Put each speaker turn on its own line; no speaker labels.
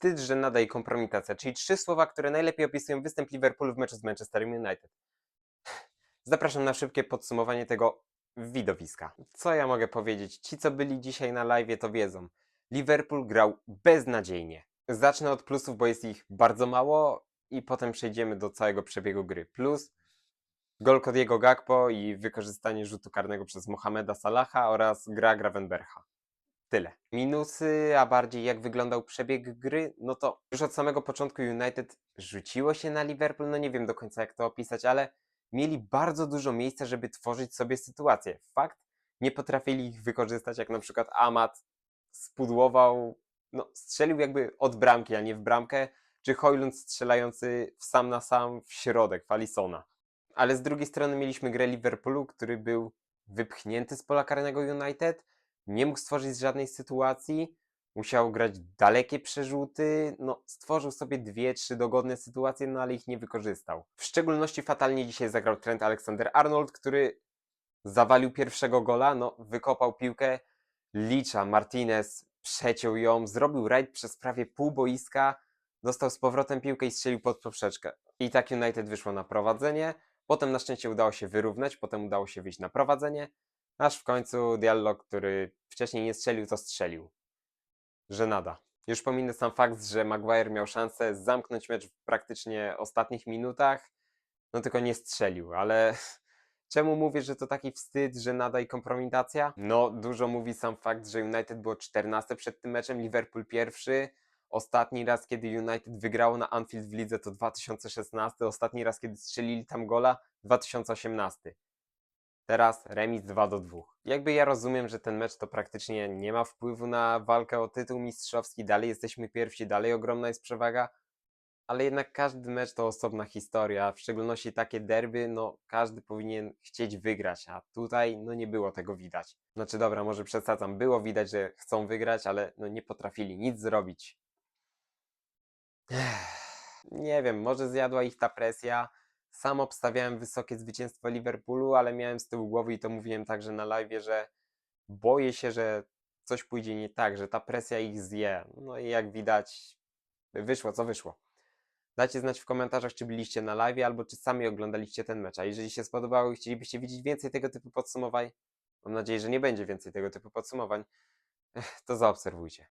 wstyd, że nada i kompromitacja, czyli trzy słowa, które najlepiej opisują występ Liverpoolu w meczu z Manchesterem United. Zapraszam na szybkie podsumowanie tego widowiska. Co ja mogę powiedzieć? Ci, co byli dzisiaj na live, to wiedzą. Liverpool grał beznadziejnie. Zacznę od plusów, bo jest ich bardzo mało i potem przejdziemy do całego przebiegu gry. Plus gol Kodiego Gakpo i wykorzystanie rzutu karnego przez Mohameda Salaha oraz gra Gravenbercha. Tyle. Minusy, a bardziej jak wyglądał przebieg gry, no to już od samego początku United rzuciło się na Liverpool, no nie wiem do końca jak to opisać, ale mieli bardzo dużo miejsca, żeby tworzyć sobie sytuację. Fakt, nie potrafili ich wykorzystać, jak na przykład Amat spudłował, no strzelił jakby od bramki, a nie w bramkę, czy Hojlund strzelający w sam na sam w środek, w. Ale z drugiej strony mieliśmy grę Liverpoolu, który był wypchnięty z pola karnego United, nie mógł stworzyć żadnej sytuacji, musiał grać dalekie przerzuty, no stworzył sobie dwie, trzy dogodne sytuacje, no ale ich nie wykorzystał. W szczególności fatalnie dzisiaj zagrał Trent Alexander-Arnold, który zawalił pierwszego gola, no wykopał piłkę, Licza, Martinez przeciął ją, zrobił rajd przez prawie pół boiska, dostał z powrotem piłkę i strzelił pod poprzeczkę. I tak United wyszło na prowadzenie, potem na szczęście udało się wyrównać, potem udało się wyjść na prowadzenie, aż w końcu Diallo, który wcześniej nie strzelił, to strzelił. Że nada. Już pominę sam fakt, że Maguire miał szansę zamknąć mecz w praktycznie ostatnich minutach, no tylko nie strzelił, ale czemu mówię, że to taki wstyd, że nada i kompromitacja? No, dużo mówi sam fakt, że United było 14 przed tym meczem, Liverpool pierwszy. Ostatni raz, kiedy United wygrało na Anfield w lidze to 2016, ostatni raz, kiedy strzelili tam gola 2018. Teraz remis 2 do 2. Jakby ja rozumiem, że ten mecz to praktycznie nie ma wpływu na walkę o tytuł mistrzowski, dalej jesteśmy pierwsi, dalej ogromna jest przewaga, ale jednak każdy mecz to osobna historia, w szczególności takie derby, no każdy powinien chcieć wygrać, a tutaj no nie było tego widać. Znaczy dobra, może przesadzam, było widać, że chcą wygrać, ale no nie potrafili nic zrobić. Nie wiem, może zjadła ich ta presja. Sam obstawiałem wysokie zwycięstwo Liverpoolu, ale miałem z tyłu głowy i to mówiłem także na live, że boję się, że coś pójdzie nie tak, że ta presja ich zje. No i jak widać, wyszło co wyszło. Dajcie znać w komentarzach, czy byliście na live, albo czy sami oglądaliście ten mecz. A jeżeli się spodobało i chcielibyście widzieć więcej tego typu podsumowań, mam nadzieję, że nie będzie więcej tego typu podsumowań, to zaobserwujcie.